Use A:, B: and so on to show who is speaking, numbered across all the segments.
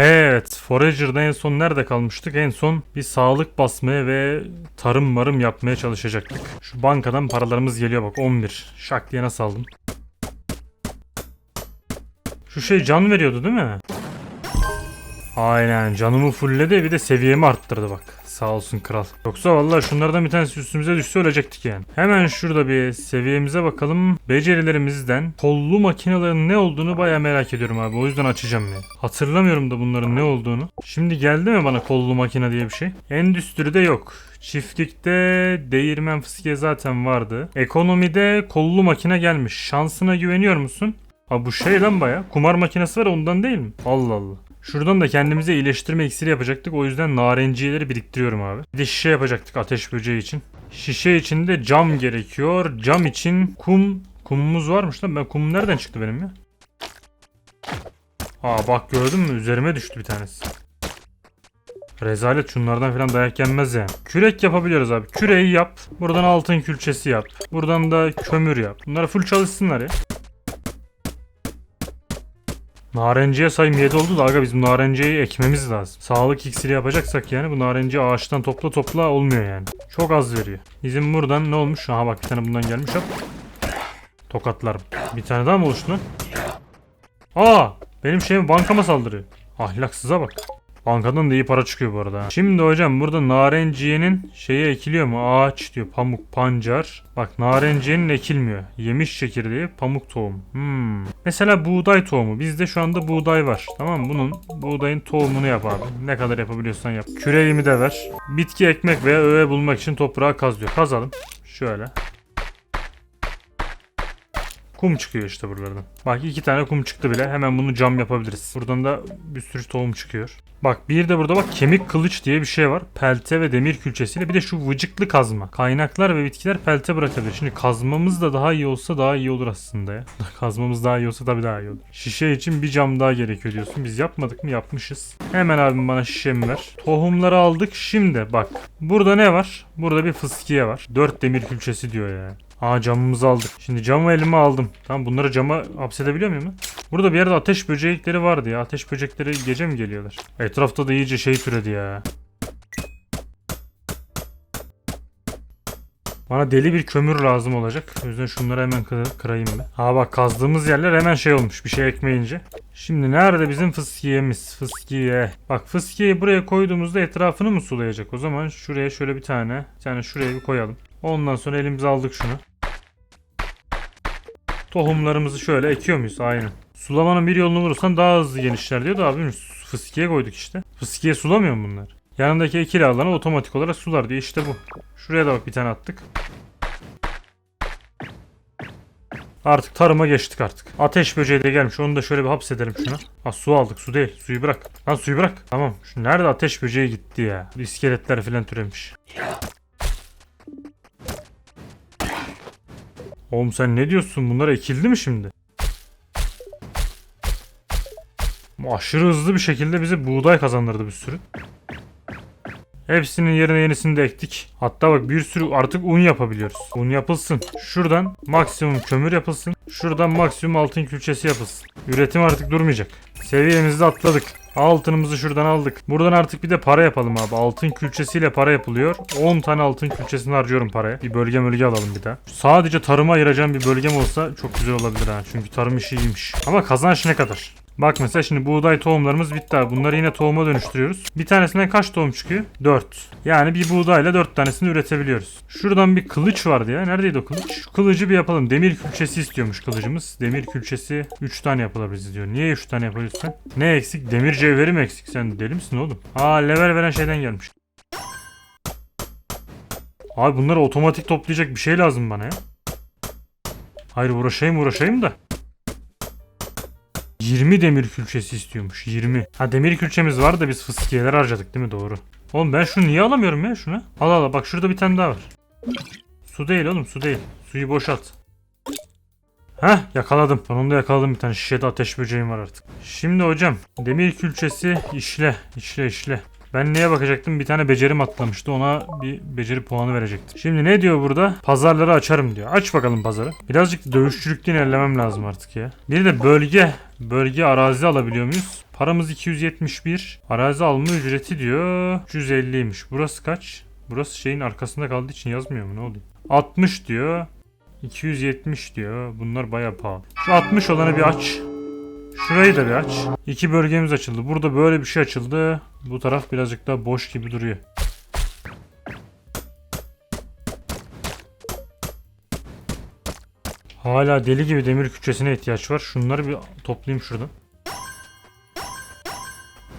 A: Evet, Forager'da en son nerede kalmıştık? En son bir sağlık basmaya ve tarım marım yapmaya çalışacaktık. Şu bankadan paralarımız geliyor bak 11. Şak diye nasıl aldım? Şu şey can veriyordu değil mi? Aynen canımı fullledi bir de seviyemi arttırdı bak. Sağ olsun kral. Yoksa vallahi şunlardan bir tanesi üstümüze düşse ölecektik yani. Hemen şurada bir seviyemize bakalım. Becerilerimizden kollu makinelerin ne olduğunu baya merak ediyorum abi. O yüzden açacağım ya. Hatırlamıyorum da bunların ne olduğunu. Şimdi geldi mi bana kollu makine diye bir şey? Endüstride yok. Çiftlikte değirmen fıskiye zaten vardı. Ekonomide kollu makine gelmiş. Şansına güveniyor musun? Ha bu şey lan baya. Kumar makinesi var ondan değil mi? Allah Allah. Şuradan da kendimize iyileştirme iksiri yapacaktık. O yüzden narenciyeleri biriktiriyorum abi. Bir de şişe yapacaktık ateş böceği için. Şişe için de cam gerekiyor. Cam için kum. Kumumuz varmış lan. Ben kum nereden çıktı benim ya? Aa bak gördün mü? Üzerime düştü bir tanesi. Rezalet şunlardan falan dayak yenmez yani. Kürek yapabiliyoruz abi. Küreği yap. Buradan altın külçesi yap. Buradan da kömür yap. Bunlar full çalışsınlar ya. Narenciye sayım 7 oldu da aga biz bu narenciyeyi ekmemiz lazım. Sağlık iksiri yapacaksak yani bu narenciye ağaçtan topla topla olmuyor yani. Çok az veriyor. Bizim buradan ne olmuş? Aha bak bir tane bundan gelmiş hop. Tokatlarım. Bir tane daha mı oluştu lan? Aa! Benim şeyim bankama saldırıyor. Ahlaksıza bak. Bankadan da iyi para çıkıyor bu arada. Şimdi hocam burada narenciyenin şeyi ekiliyor mu? Ağaç diyor. Pamuk, pancar. Bak narenciyenin ekilmiyor. Yemiş çekirdeği, pamuk tohumu. Hmm. Mesela buğday tohumu. Bizde şu anda buğday var. Tamam? Bunun buğdayın tohumunu yap abi. Ne kadar yapabiliyorsan yap. Küreğimi de ver. Bitki ekmek veya öğe bulmak için toprağı kaz diyor. Kazalım. Şöyle. Kum çıkıyor işte buralardan. Bak iki tane kum çıktı bile. Hemen bunu cam yapabiliriz. Buradan da bir sürü tohum çıkıyor. Bak bir de burada bak kemik kılıç diye bir şey var. Pelte ve demir külçesiyle bir de şu vıcıklı kazma. Kaynaklar ve bitkiler pelte bırakabilir. Şimdi kazmamız da daha iyi olsa daha iyi olur aslında ya. Kazmamız daha iyi olsa tabii daha iyi olur. Şişe için bir cam daha gerekiyor diyorsun. Biz yapmadık mı? Yapmışız. Hemen abim bana şişemi ver. Tohumları aldık. Şimdi bak. Burada ne var? Burada bir fıskiye var. 4 demir külçesi diyor ya. Aa camımızı aldık. Şimdi camı elime aldım. Tamam bunları cama hapsedebiliyor muyum? Burada bir yerde ateş böcekleri vardı ya. Ateş böcekleri gece mi geliyorlar? Etrafta da iyice şey türedi ya. Bana deli bir kömür lazım olacak. O yüzden şunları hemen kı- kırayım ben. Ha bak kazdığımız yerler hemen şey olmuş bir şey ekmeyince. Şimdi nerede bizim fıskiyemiz? Fıskiye. Bak fıskiyeyi buraya koyduğumuzda etrafını mı sulayacak? O zaman şuraya şöyle bir tane. Bir tane şuraya bir koyalım. Ondan sonra elimize aldık şunu. Tohumlarımızı şöyle ekiyor muyuz? Aynen. Sulamanın bir yolunu bulursan daha hızlı genişler diyor da abim fıskiye koyduk işte. Fıskiye sulamıyor mu bunlar? Yanındaki ekili alanı otomatik olarak sular diyor. İşte bu. Şuraya da bak bir tane attık. Artık tarıma geçtik artık. Ateş böceği de gelmiş. Onu da şöyle bir hapsedelim şuna. Ha su aldık. Su değil. Suyu bırak. Lan suyu bırak. Tamam. Şu nerede ateş böceği gitti ya? İskeletler falan türemiş. Oğlum sen ne diyorsun? Bunlar ekildi mi şimdi? Aşırı hızlı bir şekilde bize buğday kazandırdı bir sürü. Hepsinin yerine yenisini de ektik. Hatta bak bir sürü artık un yapabiliyoruz. Un yapılsın. Şuradan maksimum kömür yapılsın. Şuradan maksimum altın külçesi yapılsın. Üretim artık durmayacak. Seviyemizde atladık. Altınımızı şuradan aldık. Buradan artık bir de para yapalım abi. Altın külçesiyle para yapılıyor. 10 tane altın külçesini harcıyorum paraya. Bir bölge bölge alalım bir daha. Sadece tarıma ayıracağım bir bölgem olsa çok güzel olabilir ha. Çünkü tarım işi iyiymiş. Ama kazanç ne kadar? Bak mesela şimdi buğday tohumlarımız bitti abi. Bunları yine tohuma dönüştürüyoruz. Bir tanesinden kaç tohum çıkıyor? 4. Yani bir buğdayla 4 tanesini üretebiliyoruz. Şuradan bir kılıç vardı ya. Neredeydi o kılıç? Kılıcı bir yapalım. Demir külçesi istiyormuş kılıcımız. Demir külçesi 3 tane yapılabilir diyor. Niye 3 tane yapabiliyorsun sen? Ne eksik? Demir cevheri mi eksik? Sen deli misin oğlum? Aa level veren şeyden gelmiş. Abi bunları otomatik toplayacak bir şey lazım bana ya. Hayır uğraşayım uğraşayım da. 20 demir külçesi istiyormuş. 20. Ha demir külçemiz var da biz fıskiyeler harcadık değil mi? Doğru. Oğlum ben şunu niye alamıyorum ya şunu? Al al bak şurada bir tane daha var. Su değil oğlum su değil. Suyu boşalt. Heh yakaladım. Sonunda yakaladım bir tane şişede ateş böceğim var artık. Şimdi hocam demir külçesi işle işle işle. Ben neye bakacaktım? Bir tane becerim atlamıştı. Ona bir beceri puanı verecektim. Şimdi ne diyor burada? Pazarları açarım diyor. Aç bakalım pazarı. Birazcık dövüşçülükten ilerlemem lazım artık ya. Bir de bölge. Bölge arazi alabiliyor muyuz? Paramız 271. Arazi alma ücreti diyor. 350'ymiş. Burası kaç? Burası şeyin arkasında kaldığı için yazmıyor mu? Ne oluyor? 60 diyor. 270 diyor. Bunlar bayağı pahalı. Şu 60 olanı bir aç. Şurayı da bir aç. İki bölgemiz açıldı. Burada böyle bir şey açıldı. Bu taraf birazcık daha boş gibi duruyor. Hala deli gibi demir küçesine ihtiyaç var. Şunları bir toplayayım şuradan.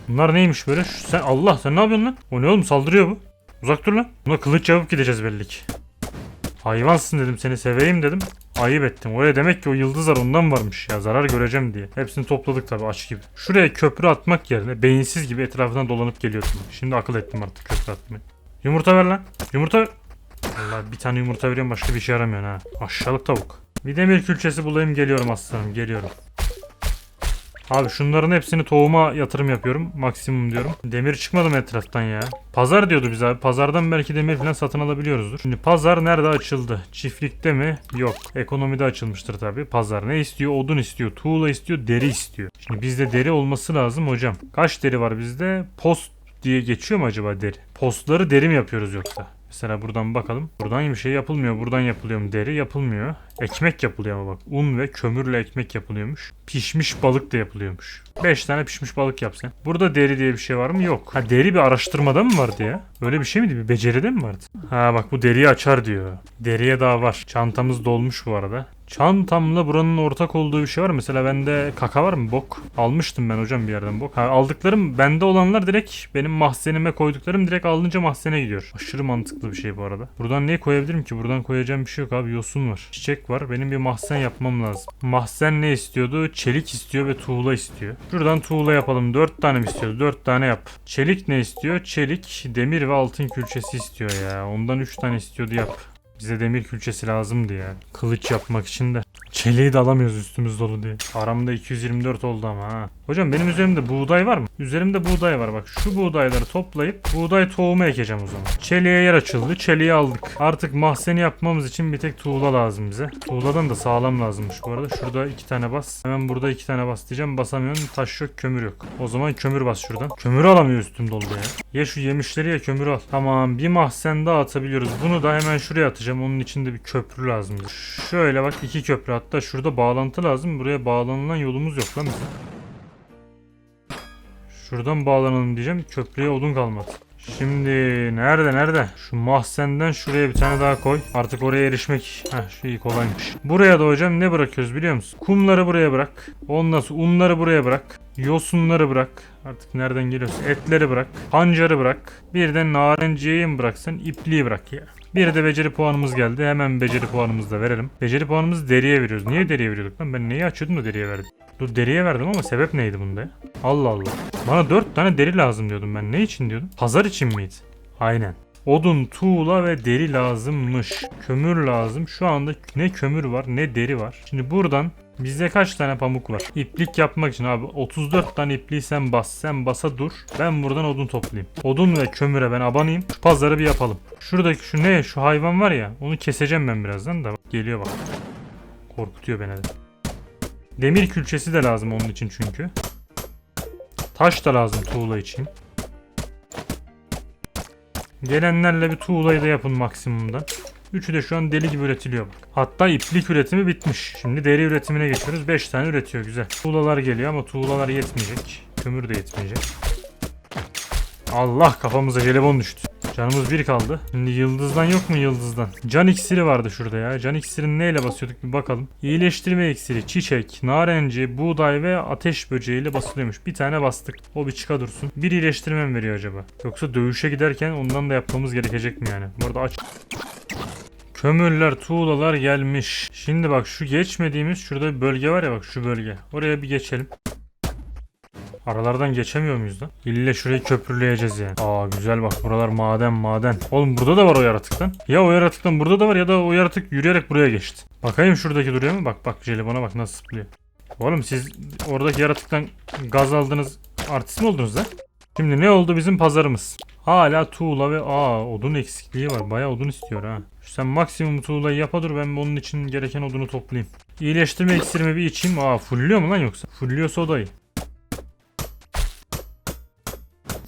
A: Bunlar neymiş böyle? Şu- sen Allah sen ne yapıyorsun lan? O ne oğlum saldırıyor bu. Uzak dur lan. Buna kılıç yapıp gideceğiz belli ki. Hayvansın dedim seni seveyim dedim. Ayıp ettim. Oraya demek ki o yıldızlar ondan varmış ya. Zarar göreceğim diye. Hepsini topladık tabii aç gibi. Şuraya köprü atmak yerine beyinsiz gibi etrafından dolanıp geliyordum. Şimdi akıl ettim artık köprü atmayı. Yumurta ver lan. Yumurta. Allah bir tane yumurta veriyorum başka bir şey yaramıyor ha. Aşağılık tavuk. Bir demir külçesi bulayım geliyorum aslanım geliyorum. Abi şunların hepsini tohuma yatırım yapıyorum. Maksimum diyorum. Demir çıkmadı mı etraftan ya? Pazar diyordu bize abi. Pazardan belki demir falan satın alabiliyoruzdur. Şimdi pazar nerede açıldı? Çiftlikte mi? Yok. Ekonomide açılmıştır tabii. Pazar ne istiyor? Odun istiyor. Tuğla istiyor. Deri istiyor. Şimdi bizde deri olması lazım hocam. Kaç deri var bizde? Post diye geçiyor mu acaba deri? Postları deri mi yapıyoruz yoksa? Mesela buradan bakalım. Buradan bir şey yapılmıyor. Buradan yapılıyor mu? Deri yapılmıyor. Ekmek yapılıyor ama bak. Un ve kömürle ekmek yapılıyormuş. Pişmiş balık da yapılıyormuş. 5 tane pişmiş balık yap sen. Burada deri diye bir şey var mı? Yok. Ha deri bir araştırmada mı vardı ya? Öyle bir şey miydi? Bir beceride mi vardı? Ha bak bu deriyi açar diyor. Deriye daha var. Çantamız dolmuş bu arada. Çantamla buranın ortak olduğu bir şey var. Mesela bende kaka var mı? Bok. Almıştım ben hocam bir yerden bok. Ha, aldıklarım bende olanlar direkt benim mahzenime koyduklarım direkt alınca mahzene gidiyor. Aşırı mantıklı bir şey bu arada. Buradan ne koyabilirim ki? Buradan koyacağım bir şey yok abi. Yosun var. Çiçek var. Benim bir mahzen yapmam lazım. Mahzen ne istiyordu? Çelik istiyor ve tuğla istiyor. Şuradan tuğla yapalım. 4 tane mi istiyordu? 4 tane yap. Çelik ne istiyor? Çelik, demir ve altın külçesi istiyor ya. Ondan 3 tane istiyordu yap. Bize demir külçesi lazımdı ya. Kılıç yapmak için de. Çeliği de alamıyoruz üstümüz dolu diye. Aramda 224 oldu ama ha. Hocam benim üzerimde buğday var mı? Üzerimde buğday var bak. Şu buğdayları toplayıp buğday tohumu ekeceğim o zaman. Çeliğe yer açıldı. Çeliği aldık. Artık mahzeni yapmamız için bir tek tuğla lazım bize. Tuğladan da sağlam lazımmış bu arada. Şurada iki tane bas. Hemen burada iki tane bas diyeceğim. Basamıyorum. Taş yok kömür yok. O zaman kömür bas şuradan. Kömür alamıyor üstüm dolu ya. Ya şu yemişleri ya kömür al. Tamam bir mahzen daha atabiliyoruz. Bunu da hemen şuraya atacağım. Onun için de bir köprü lazım. Şöyle bak iki köprü hatta şurada bağlantı lazım. Buraya bağlanılan yolumuz yok lan bizim. Şuradan bağlanalım diyeceğim. Köprüye odun kalmadı. Şimdi nerede nerede? Şu mahzenden şuraya bir tane daha koy. Artık oraya erişmek Heh, iyi kolaymış. Buraya da hocam ne bırakıyoruz biliyor musun? Kumları buraya bırak. Ondan sonra unları buraya bırak. Yosunları bırak. Artık nereden geliyorsa etleri bırak. Pancarı bırak. Bir de narenciyeyi mi bıraksan ipliği bırak ya. Bir de beceri puanımız geldi. Hemen beceri puanımızı da verelim. Beceri puanımızı deriye veriyoruz. Niye deriye veriyorduk lan? Ben neyi açıyordum da deriye verdim. Dur deriye verdim ama sebep neydi bunda? Allah Allah. Bana 4 tane deri lazım diyordum ben. Ne için diyordum? Pazar için miydi? Aynen. Odun, tuğla ve deri lazımmış. Kömür lazım. Şu anda ne kömür var ne deri var. Şimdi buradan bizde kaç tane pamuk var? İplik yapmak için abi 34 tane ipliği sen bas. Sen basa dur. Ben buradan odun toplayayım. Odun ve kömüre ben abanayım. Şu pazarı bir yapalım. Şuradaki şu ne? Şu hayvan var ya. Onu keseceğim ben birazdan da. Geliyor bak. Korkutuyor beni de. Demir külçesi de lazım onun için çünkü. Taş da lazım tuğla için. Gelenlerle bir tuğlayı da yapın maksimumda. Üçü de şu an deli gibi üretiliyor bak. Hatta iplik üretimi bitmiş. Şimdi deri üretimine geçiyoruz. 5 tane üretiyor güzel. Tuğlalar geliyor ama tuğlalar yetmeyecek. Kömür de yetmeyecek. Allah kafamıza jelibon düştü. Canımız bir kaldı. Şimdi yıldızdan yok mu yıldızdan? Can iksiri vardı şurada ya. Can iksirini neyle basıyorduk bir bakalım. İyileştirme iksiri, çiçek, narenci, buğday ve ateş böceğiyle basılıyormuş. Bir tane bastık. O bir çıka dursun. Bir iyileştirme mi veriyor acaba? Yoksa dövüşe giderken ondan da yapmamız gerekecek mi yani? Bu arada aç. Kömürler, tuğlalar gelmiş. Şimdi bak şu geçmediğimiz şurada bir bölge var ya bak şu bölge. Oraya bir geçelim. Aralardan geçemiyor muyuz lan? İlle şurayı köprüleyeceğiz yani. Aa güzel bak buralar maden maden. Oğlum burada da var o yaratıktan. Ya o yaratıktan burada da var ya da o yaratık yürüyerek buraya geçti. Bakayım şuradaki duruyor mu? Bak bak jelibona bak nasıl zıplıyor. Oğlum siz oradaki yaratıktan gaz aldınız artist mi oldunuz lan? Şimdi ne oldu bizim pazarımız? Hala tuğla ve aa odun eksikliği var. Bayağı odun istiyor ha. Sen maksimum tuğlayı yapa dur ben onun için gereken odunu toplayayım. İyileştirme iksirimi bir içeyim. Aa fullüyor mu lan yoksa? Fullüyorsa odayı.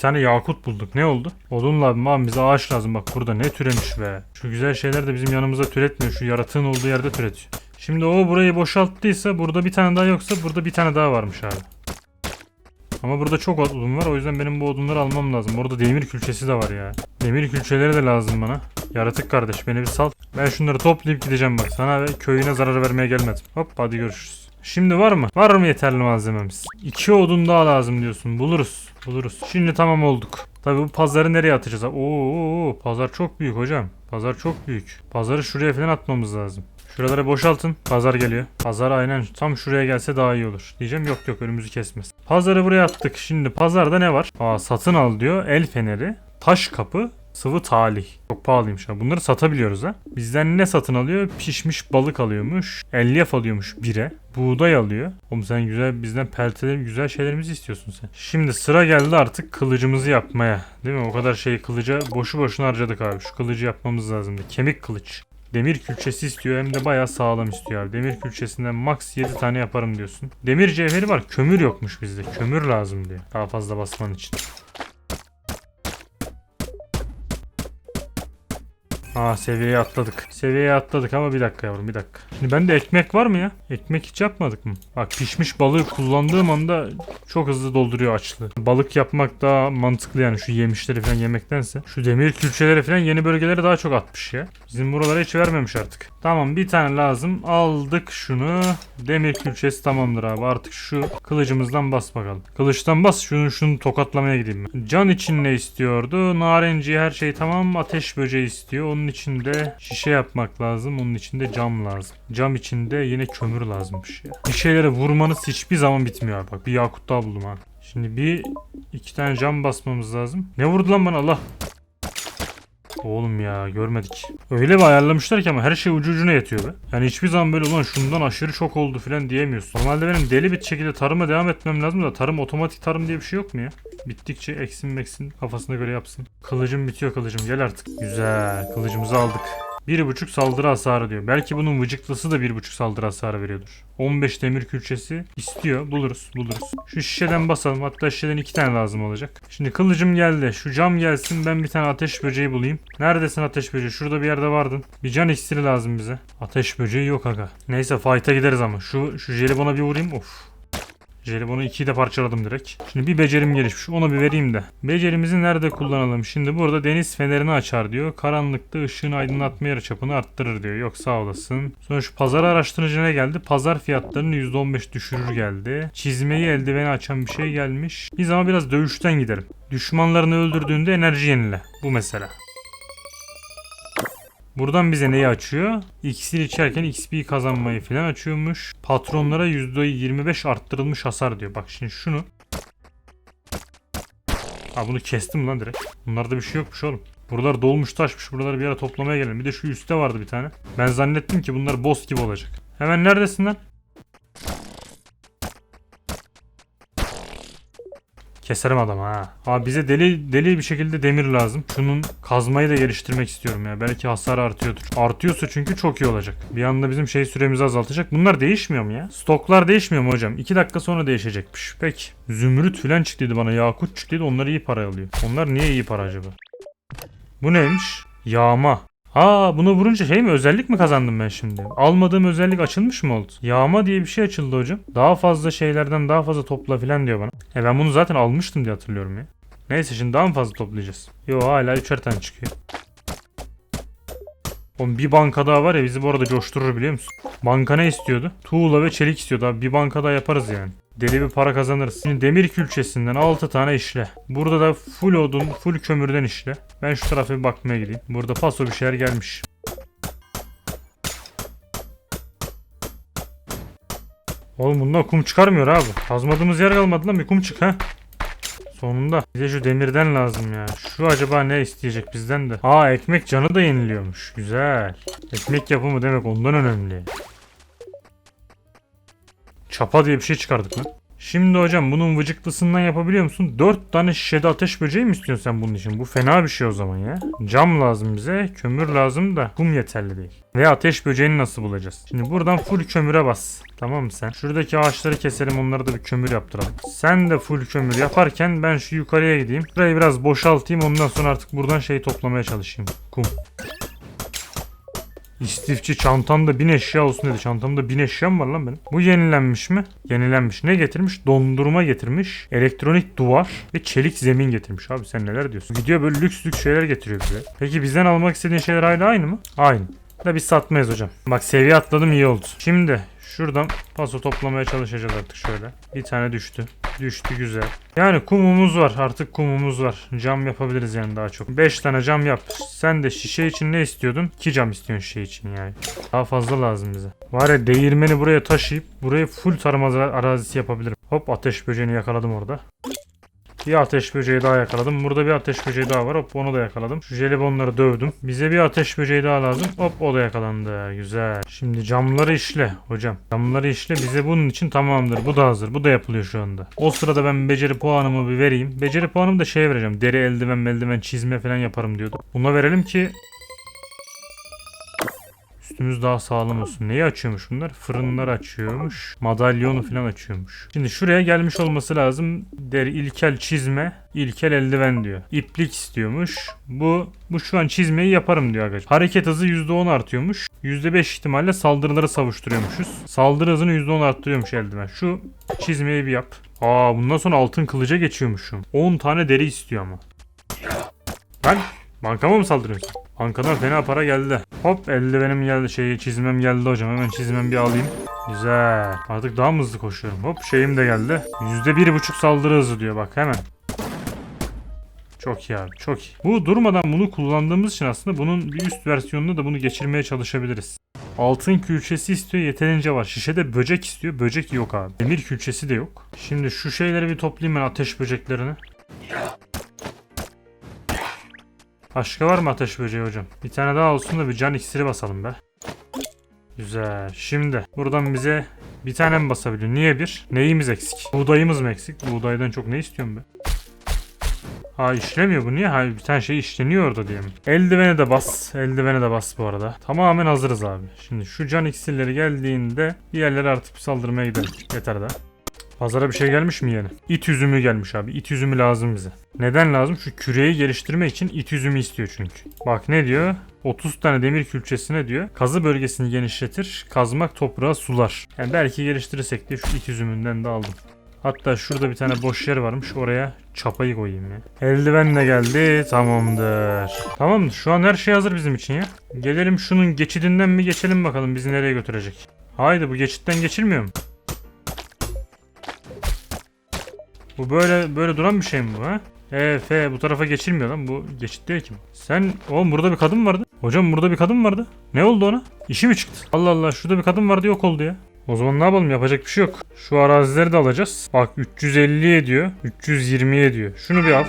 A: Tane yakut bulduk. Ne oldu? Odun lazım abi bize ağaç lazım. Bak burada ne türemiş be. Şu güzel şeyler de bizim yanımızda türetmiyor. Şu yaratığın olduğu yerde türetiyor. Şimdi o burayı boşalttıysa burada bir tane daha yoksa burada bir tane daha varmış abi. Ama burada çok odun var o yüzden benim bu odunları almam lazım. Orada demir külçesi de var ya. Demir külçeleri de lazım bana. Yaratık kardeş beni bir sal. Ben şunları toplayıp gideceğim bak. Sana ve köyüne zarar vermeye gelmedim. Hop hadi görüşürüz. Şimdi var mı? Var mı yeterli malzememiz? İki odun daha lazım diyorsun. Buluruz. Buluruz. Şimdi tamam olduk. Tabi bu pazarı nereye atacağız? Oo, pazar çok büyük hocam. Pazar çok büyük. Pazarı şuraya falan atmamız lazım. Şuraları boşaltın. Pazar geliyor. Pazar aynen tam şuraya gelse daha iyi olur. Diyeceğim yok yok önümüzü kesmez. Pazarı buraya attık. Şimdi pazarda ne var? Aa satın al diyor. El feneri, taş kapı, sıvı talih. Çok pahalıymış ha. Bunları satabiliyoruz ha. Bizden ne satın alıyor? Pişmiş balık alıyormuş. Elyaf alıyormuş bire. Buğday alıyor. Oğlum sen güzel bizden pelteler güzel şeylerimizi istiyorsun sen. Şimdi sıra geldi artık kılıcımızı yapmaya. Değil mi? O kadar şeyi kılıca boşu boşuna harcadık abi. Şu kılıcı yapmamız lazımdı. Kemik kılıç. Demir külçesi istiyor hem de bayağı sağlam istiyor abi. Demir külçesinden max 7 tane yaparım diyorsun. Demir cevheri var. Kömür yokmuş bizde. Kömür lazım diyor. Daha fazla basman için. Aa seviyeye atladık. Seviyeye atladık ama bir dakika yavrum bir dakika. Şimdi bende ekmek var mı ya? Ekmek hiç yapmadık mı? Bak pişmiş balığı kullandığım anda çok hızlı dolduruyor açlığı. Balık yapmak daha mantıklı yani şu yemişleri falan yemektense. Şu demir külçeleri falan yeni bölgelere daha çok atmış ya. Bizim buralara hiç vermemiş artık. Tamam bir tane lazım. Aldık şunu. Demir külçesi tamamdır abi. Artık şu kılıcımızdan bas bakalım. Kılıçtan bas şunu şunu tokatlamaya gideyim ben. Can için ne istiyordu? Narenci her şey tamam. Ateş böceği istiyor. Onun için de şişe yapmak lazım. Onun için de cam lazım. Cam için de yine kömür lazımmış ya. Bir şeylere vurmanız hiçbir zaman bitmiyor. Bak bir yakut daha buldum ha. Şimdi bir iki tane cam basmamız lazım. Ne vurdu lan bana Allah? Oğlum ya görmedik. Öyle bir ayarlamışlar ki ama her şey ucu ucuna yetiyor be. Yani hiçbir zaman böyle ulan şundan aşırı çok oldu falan diyemiyorsun. Normalde benim deli bir şekilde tarıma devam etmem lazım da tarım otomatik tarım diye bir şey yok mu ya? Bittikçe eksin meksin kafasına göre yapsın. Kılıcım bitiyor kılıcım gel artık. Güzel kılıcımızı aldık. 1.5 saldırı hasarı diyor. Belki bunun vıcıklısı da 1.5 saldırı hasarı veriyordur. 15 demir külçesi istiyor. Buluruz buluruz. Şu şişeden basalım. Hatta şişeden 2 tane lazım olacak. Şimdi kılıcım geldi. Şu cam gelsin. Ben bir tane ateş böceği bulayım. Neredesin ateş böceği? Şurada bir yerde vardın. Bir can iksiri lazım bize. Ateş böceği yok aga. Neyse fight'a gideriz ama. Şu, şu jelibona bir vurayım. Of. Jelibonu ikiyi de parçaladım direkt. Şimdi bir becerim gelişmiş. Onu bir vereyim de. Becerimizi nerede kullanalım? Şimdi burada deniz fenerini açar diyor. Karanlıkta ışığın aydınlatma yarıçapını arttırır diyor. Yok sağ olasın. Sonra şu pazar araştırıcı ne geldi? Pazar fiyatlarını %15 düşürür geldi. Çizmeyi eldiveni açan bir şey gelmiş. Biz ama biraz dövüşten gidelim. Düşmanlarını öldürdüğünde enerji yenile. Bu mesela. Buradan bize neyi açıyor? İksir içerken XP kazanmayı falan açıyormuş. Patronlara %25 arttırılmış hasar diyor. Bak şimdi şunu. Ha bunu kestim lan direkt. Bunlarda bir şey yokmuş oğlum. Buralar dolmuş taşmış. Buraları bir ara toplamaya gelelim. Bir de şu üstte vardı bir tane. Ben zannettim ki bunlar boss gibi olacak. Hemen neredesin lan? Keserim adamı ha. Abi bize deli deli bir şekilde demir lazım. Şunun kazmayı da geliştirmek istiyorum ya. Belki hasar artıyordur. Artıyorsa çünkü çok iyi olacak. Bir anda bizim şey süremizi azaltacak. Bunlar değişmiyor mu ya? Stoklar değişmiyor mu hocam? 2 dakika sonra değişecekmiş. Peki. Zümrüt falan çıktıydı bana. Yakut çıktıydı. Onlar iyi para alıyor. Onlar niye iyi para acaba? Bu neymiş? Yağma. Aa bunu vurunca şey mi özellik mi kazandım ben şimdi? Almadığım özellik açılmış mı oldu? Yağma diye bir şey açıldı hocam. Daha fazla şeylerden daha fazla topla filan diyor bana. E ben bunu zaten almıştım diye hatırlıyorum ya. Neyse şimdi daha mı fazla toplayacağız? Yo hala üçer tane çıkıyor. Oğlum bir banka daha var ya bizi bu arada coşturur biliyor musun? Banka ne istiyordu? Tuğla ve çelik istiyordu abi. Bir banka daha yaparız yani. Deli bir para kazanırız. Şimdi demir külçesinden 6 tane işle. Burada da full odun, full kömürden işle. Ben şu tarafa bir bakmaya gideyim. Burada paso bir şeyler gelmiş. Oğlum bundan kum çıkarmıyor abi. Kazmadığımız yer kalmadı lan bir kum çık ha. Sonunda. Bize şu demirden lazım ya. Şu acaba ne isteyecek bizden de? Aa ekmek canı da yeniliyormuş. Güzel. Ekmek yapımı demek ondan önemli. Çapa diye bir şey çıkardık lan. Şimdi hocam bunun vıcıklısından yapabiliyor musun? 4 tane şişede ateş böceği mi istiyorsun sen bunun için? Bu fena bir şey o zaman ya. Cam lazım bize, kömür lazım da kum yeterli değil. Ve ateş böceğini nasıl bulacağız? Şimdi buradan full kömüre bas. Tamam mı sen? Şuradaki ağaçları keselim onlara da bir kömür yaptıralım. Sen de full kömür yaparken ben şu yukarıya gideyim. Burayı biraz boşaltayım ondan sonra artık buradan şey toplamaya çalışayım. Kum. İstifçi çantamda bin eşya olsun dedi. Çantamda bin eşyam var lan benim. Bu yenilenmiş mi? Yenilenmiş. Ne getirmiş? Dondurma getirmiş. Elektronik duvar ve çelik zemin getirmiş. Abi sen neler diyorsun? Gidiyor böyle lüks lüks şeyler getiriyor bize. Peki bizden almak istediğin şeyler hala aynı mı? Aynı. Da biz satmayız hocam. Bak seviye atladım iyi oldu. Şimdi şuradan paso toplamaya çalışacağız artık şöyle. Bir tane düştü. Düştü güzel. Yani kumumuz var. Artık kumumuz var. Cam yapabiliriz yani daha çok. 5 tane cam yap. Sen de şişe için ne istiyordun? 2 cam istiyorsun şişe için yani. Daha fazla lazım bize. Var ya değirmeni buraya taşıyıp buraya full tarım ara- arazisi yapabilirim. Hop ateş böceğini yakaladım orada. Bir ateş böceği daha yakaladım. Burada bir ateş böceği daha var. Hop onu da yakaladım. Şu jelibonları dövdüm. Bize bir ateş böceği daha lazım. Hop o da yakalandı. Güzel. Şimdi camları işle hocam. Camları işle. Bize bunun için tamamdır. Bu da hazır. Bu da yapılıyor şu anda. O sırada ben beceri puanımı bir vereyim. Beceri puanımı da şeye vereceğim. Deri eldiven eldiven çizme falan yaparım diyordu. Buna verelim ki Üstümüz daha sağlam olsun. Neyi açıyormuş bunlar? Fırınlar açıyormuş. Madalyonu falan açıyormuş. Şimdi şuraya gelmiş olması lazım. Deri ilkel çizme, ilkel eldiven diyor. İplik istiyormuş. Bu bu şu an çizmeyi yaparım diyor arkadaşlar. Hareket hızı %10 artıyormuş. %5 ihtimalle saldırıları savuşturuyormuşuz. Saldırı hızını %10 arttırıyormuş eldiven. Şu çizmeyi bir yap. Aa bundan sonra altın kılıca geçiyormuşum. 10 tane deri istiyor ama. Ben bankama mı saldırıyorsun? Bankadan fena para geldi. Hop eldivenim geldi şey çizmem geldi hocam hemen çizmem bir alayım. Güzel. Artık daha mı hızlı koşuyorum. Hop şeyim de geldi. Yüzde bir buçuk saldırı hızı diyor bak hemen. Çok iyi abi çok iyi. Bu durmadan bunu kullandığımız için aslında bunun bir üst versiyonunda da bunu geçirmeye çalışabiliriz. Altın külçesi istiyor yeterince var. Şişede böcek istiyor. Böcek yok abi. Demir külçesi de yok. Şimdi şu şeyleri bir toplayayım ben ateş böceklerini. Başka var mı ateş böceği hocam? Bir tane daha olsun da bir can iksiri basalım be. Güzel. Şimdi buradan bize bir tane mi basabiliyor? Niye bir? Neyimiz eksik? Buğdayımız mı eksik? Buğdaydan çok ne istiyorum be? Ha işlemiyor bu niye? Ha bir tane şey işleniyor orada diye mi? Eldivene de bas. Eldivene de bas bu arada. Tamamen hazırız abi. Şimdi şu can iksirleri geldiğinde bir yerlere artık saldırmaya gidelim. Yeter de. Pazara bir şey gelmiş mi yeni? İt üzümü gelmiş abi. İt üzümü lazım bize. Neden lazım? Şu küreyi geliştirmek için it üzümü istiyor çünkü. Bak ne diyor? 30 tane demir külçesine diyor. Kazı bölgesini genişletir. Kazmak toprağı sular. Yani belki geliştirirsek diye şu it üzümünden de aldım. Hatta şurada bir tane boş yer varmış. Oraya çapayı koyayım ya. Eldiven de geldi. Tamamdır. Tamamdır. Şu an her şey hazır bizim için ya. Gelelim şunun geçidinden mi geçelim bakalım bizi nereye götürecek. Haydi bu geçitten geçilmiyor mu? Bu böyle böyle duran bir şey mi bu ha? E, F bu tarafa geçilmiyor lan bu geçit değil ki. Sen oğlum burada bir kadın vardı. Hocam burada bir kadın vardı. Ne oldu ona? İşi mi çıktı? Allah Allah şurada bir kadın vardı yok oldu ya. O zaman ne yapalım yapacak bir şey yok. Şu arazileri de alacağız. Bak 350 ediyor. 320 ediyor. Şunu bir al.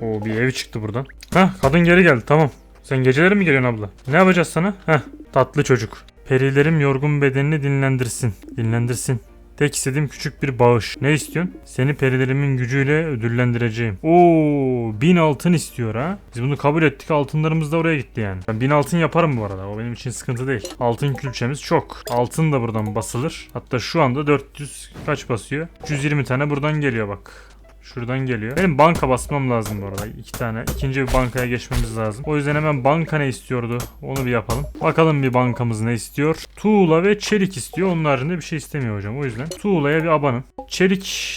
A: Oo bir ev çıktı buradan. Hah kadın geri geldi tamam. Sen geceleri mi geliyorsun abla? Ne yapacağız sana? Heh tatlı çocuk. Perilerim yorgun bedenini dinlendirsin. Dinlendirsin. Tek istediğim küçük bir bağış. Ne istiyorsun? Seni perilerimin gücüyle ödüllendireceğim. Oo, bin altın istiyor ha. Biz bunu kabul ettik. Altınlarımız da oraya gitti yani. Ben bin altın yaparım bu arada. O benim için sıkıntı değil. Altın külçemiz çok. Altın da buradan basılır. Hatta şu anda 400 kaç basıyor? 320 tane buradan geliyor bak. Şuradan geliyor. Benim banka basmam lazım bu arada. İki tane. İkinci bir bankaya geçmemiz lazım. O yüzden hemen banka ne istiyordu? Onu bir yapalım. Bakalım bir bankamız ne istiyor? Tuğla ve çelik istiyor. Onun haricinde bir şey istemiyor hocam. O yüzden tuğlaya bir abanın. Çelik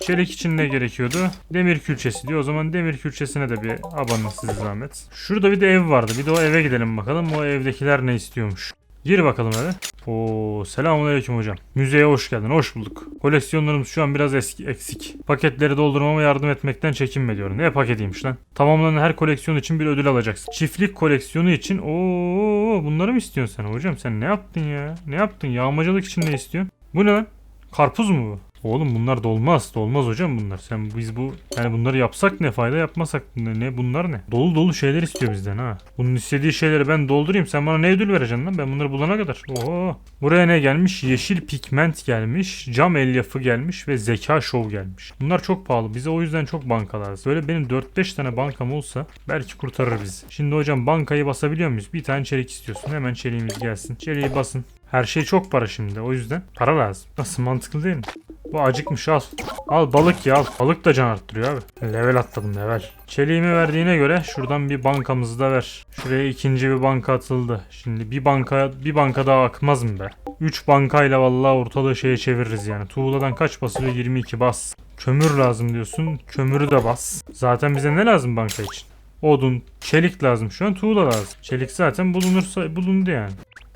A: Çelik için ne gerekiyordu? Demir külçesi diyor. O zaman demir külçesine de bir abanın size zahmet. Şurada bir de ev vardı. Bir de o eve gidelim bakalım. O evdekiler ne istiyormuş. Gir bakalım hadi. Oo selamünaleyküm hocam. Müzeye hoş geldin. Hoş bulduk. Koleksiyonlarımız şu an biraz eski eksik. Paketleri doldurmama yardım etmekten çekinme diyorum. Ne paketiymiş lan? Tamamlanan her koleksiyon için bir ödül alacaksın. Çiftlik koleksiyonu için oo bunları mı istiyorsun sen hocam? Sen ne yaptın ya? Ne yaptın? Yağmacılık için ne istiyorsun? Bu ne lan? Karpuz mu bu? Oğlum bunlar dolmaz. Dolmaz hocam bunlar. Sen biz bu yani bunları yapsak ne fayda yapmasak ne, ne bunlar ne? Dolu dolu şeyler istiyor bizden ha. Bunun istediği şeyleri ben doldurayım. Sen bana ne ödül vereceksin lan? Ben bunları bulana kadar. Oo. Buraya ne gelmiş? Yeşil pigment gelmiş. Cam elyafı gelmiş ve zeka şov gelmiş. Bunlar çok pahalı. Bize o yüzden çok banka lazım. Böyle benim 4-5 tane bankam olsa belki kurtarır bizi. Şimdi hocam bankayı basabiliyor muyuz? Bir tane çelik istiyorsun. Hemen çeliğimiz gelsin. Çeliği basın. Her şey çok para şimdi. O yüzden para lazım. Nasıl mantıklı değil mi? Bu acıkmış al. Al balık ya al. Balık da can arttırıyor abi. Level atladım level. Çeliğimi verdiğine göre şuradan bir bankamızı da ver. Şuraya ikinci bir banka atıldı. Şimdi bir banka bir banka daha akmaz mı be? 3 bankayla vallahi ortalığı şeye çeviririz yani. Tuğladan kaç basılıyor? 22 bas. Kömür lazım diyorsun. Kömürü de bas. Zaten bize ne lazım banka için? Odun, çelik lazım şu an tuğla lazım. Çelik zaten bulunursa bulundu yani.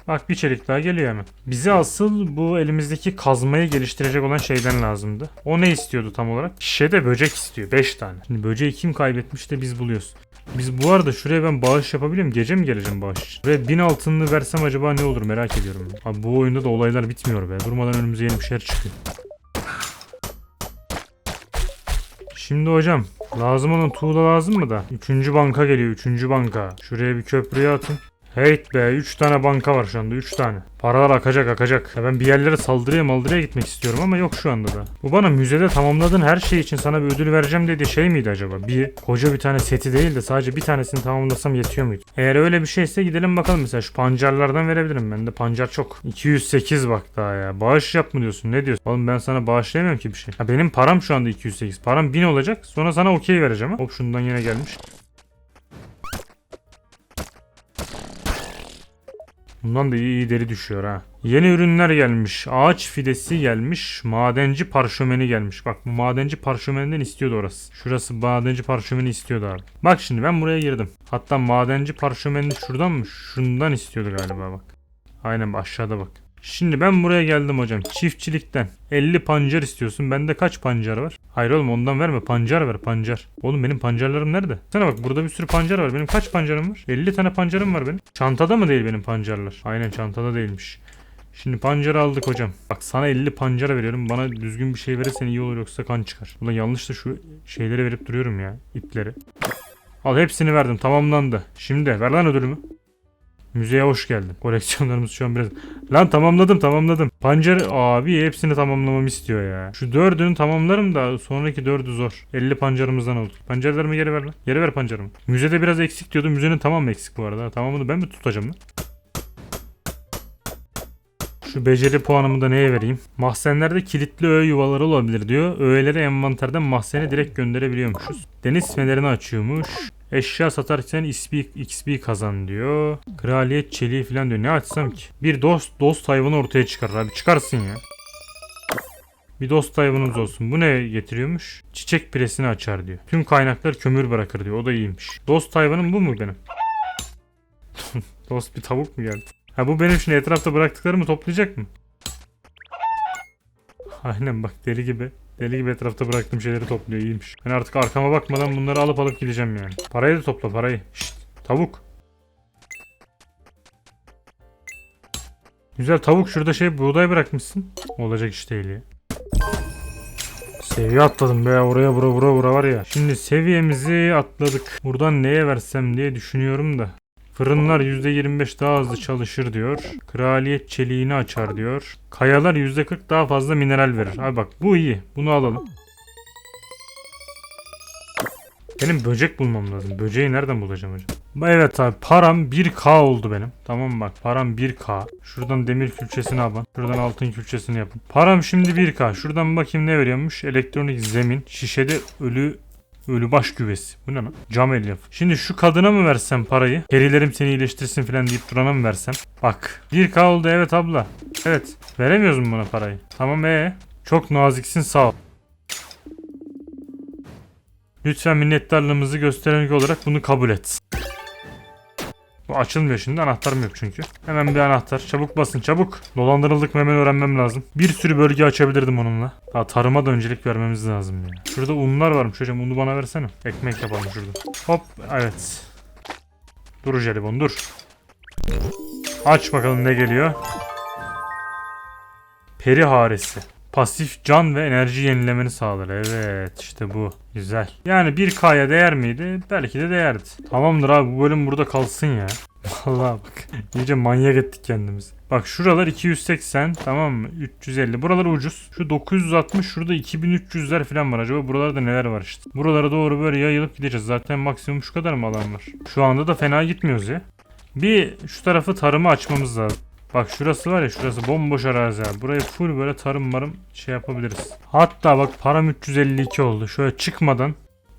A: Bak bir çelik daha geliyor hemen. Bize asıl bu elimizdeki kazmayı geliştirecek olan şeyden lazımdı. O ne istiyordu tam olarak? Şişede böcek istiyor. 5 tane. Şimdi böceği kim kaybetmiş de biz buluyoruz. Biz bu arada şuraya ben bağış yapabiliyor muyum? Gece mi geleceğim bağış için? Ve 1000 altınını versem acaba ne olur merak ediyorum. Abi bu oyunda da olaylar bitmiyor be. Durmadan önümüze yeni bir şeyler çıkıyor. Şimdi hocam lazım olan tuğla lazım mı da? Üçüncü banka geliyor. Üçüncü banka. Şuraya bir köprüye atın. Heyt be 3 tane banka var şu anda 3 tane. Paralar akacak akacak. Ya ben bir yerlere saldırıya maldırıya gitmek istiyorum ama yok şu anda da. Bu bana müzede tamamladığın her şey için sana bir ödül vereceğim dediği şey miydi acaba? Bir koca bir tane seti değil de sadece bir tanesini tamamlasam yetiyor muydu? Eğer öyle bir şeyse gidelim bakalım mesela şu pancarlardan verebilirim. Bende pancar çok. 208 bak daha ya. Bağış yap mı diyorsun? Ne diyorsun? Oğlum ben sana bağışlayamıyorum ki bir şey. Ha benim param şu anda 208. Param 1000 olacak. Sonra sana okey vereceğim. Hop şundan yine gelmiş. Bundan da iyi, deri düşüyor ha. Yeni ürünler gelmiş. Ağaç fidesi gelmiş. Madenci parşömeni gelmiş. Bak bu madenci parşömeninden istiyordu orası. Şurası madenci parşömeni istiyordu abi. Bak şimdi ben buraya girdim. Hatta madenci parşömenini şuradan mı? Şundan istiyordu galiba bak. Aynen aşağıda bak. Şimdi ben buraya geldim hocam. Çiftçilikten. 50 pancar istiyorsun. Bende kaç pancar var? Hayır oğlum ondan verme. Pancar ver pancar. Oğlum benim pancarlarım nerede? Sana bak burada bir sürü pancar var. Benim kaç pancarım var? 50 tane pancarım var benim. Çantada mı değil benim pancarlar? Aynen çantada değilmiş. Şimdi pancarı aldık hocam. Bak sana 50 pancara veriyorum. Bana düzgün bir şey verirsen iyi olur yoksa kan çıkar. Ulan yanlış da şu şeyleri verip duruyorum ya. ipleri. Al hepsini verdim. Tamamlandı. Şimdi ver lan ödülümü. Müzeye hoş geldin. Koleksiyonlarımız şu an biraz... Lan tamamladım tamamladım. Pancar abi hepsini tamamlamamı istiyor ya. Şu dördünü tamamlarım da sonraki dördü zor. 50 pancarımızdan oldu. Pancarlarımı geri ver lan. Geri ver pancarımı. Müzede biraz eksik diyordu. Müzenin tamamı eksik bu arada. Tamamını ben mi tutacağım lan? Şu beceri puanımı da neye vereyim? Mahzenlerde kilitli öğe yuvaları olabilir diyor. Öğeleri envanterden mahzene direkt gönderebiliyormuşuz. Deniz fenerini açıyormuş. Eşya satarken XP, XP kazan diyor. Kraliyet çeliği falan diyor. Ne açsam ki? Bir dost dost hayvanı ortaya çıkar abi. Çıkarsın ya. Bir dost hayvanımız olsun. Bu ne getiriyormuş? Çiçek piresini açar diyor. Tüm kaynaklar kömür bırakır diyor. O da iyiymiş. Dost hayvanım bu mu benim? dost bir tavuk mu geldi? Ha bu benim şimdi etrafta bıraktıklarımı toplayacak mı? Aynen bak deli gibi. Deli gibi etrafta bıraktığım şeyleri topluyor iyiymiş. Ben artık arkama bakmadan bunları alıp alıp gideceğim yani. Parayı da topla parayı. Şşt tavuk. Güzel tavuk şurada şey buğday bırakmışsın. Olacak iş değil ya. Seviye atladım be oraya bura bura bura var ya. Şimdi seviyemizi atladık. Buradan neye versem diye düşünüyorum da. Fırınlar %25 daha hızlı çalışır diyor. Kraliyet çeliğini açar diyor. Kayalar %40 daha fazla mineral verir. Abi bak bu iyi. Bunu alalım. Benim böcek bulmam lazım. Böceği nereden bulacağım hocam? Evet abi param 1k oldu benim. Tamam bak param 1k. Şuradan demir külçesini alın. Şuradan altın külçesini yapın. Param şimdi 1k. Şuradan bakayım ne veriyormuş. Elektronik zemin. Şişede ölü Ölü baş güvesi. Bu ne lan? Cam elyaf. Şimdi şu kadına mı versem parayı? Perilerim seni iyileştirsin falan deyip durana mı versem? Bak. 1K oldu evet abla. Evet. Veremiyoruz mu buna parayı? Tamam ee. Çok naziksin sağ ol. Lütfen minnettarlığımızı gösteren olarak bunu kabul et. Bu açılmıyor şimdi anahtarım yok çünkü. Hemen bir anahtar. Çabuk basın çabuk. Dolandırıldık hemen öğrenmem lazım. Bir sürü bölge açabilirdim onunla. Daha tarıma da öncelik vermemiz lazım ya. Şurada unlar varmış hocam unu bana versene. Ekmek yapalım şurada. Hop evet. Dur jelibon dur. Aç bakalım ne geliyor. Peri haresi. Pasif can ve enerji yenilemeni sağlar. Evet işte bu. Güzel. Yani 1K'ya değer miydi? Belki de değerdi. Tamamdır abi bu bölüm burada kalsın ya. Vallahi bak. iyice manyak ettik kendimizi. Bak şuralar 280 tamam mı? 350. Buralar ucuz. Şu 960 şurada 2300'ler falan var. Acaba buralarda neler var işte. Buralara doğru böyle yayılıp gideceğiz. Zaten maksimum şu kadar mı alan var? Şu anda da fena gitmiyoruz ya. Bir şu tarafı tarıma açmamız lazım. Bak şurası var ya şurası bomboş arazi abi. Burayı full böyle tarım marım şey yapabiliriz. Hatta bak param 352 oldu. Şöyle çıkmadan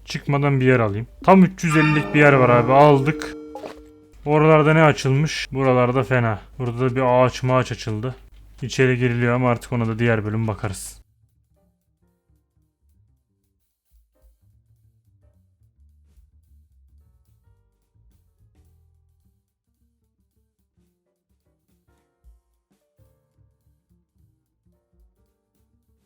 A: çıkmadan bir yer alayım. Tam 350'lik bir yer var abi aldık. Oralarda ne açılmış? Buralarda fena. Burada da bir ağaç mağaç açıldı. İçeri giriliyor ama artık ona da diğer bölüm bakarız.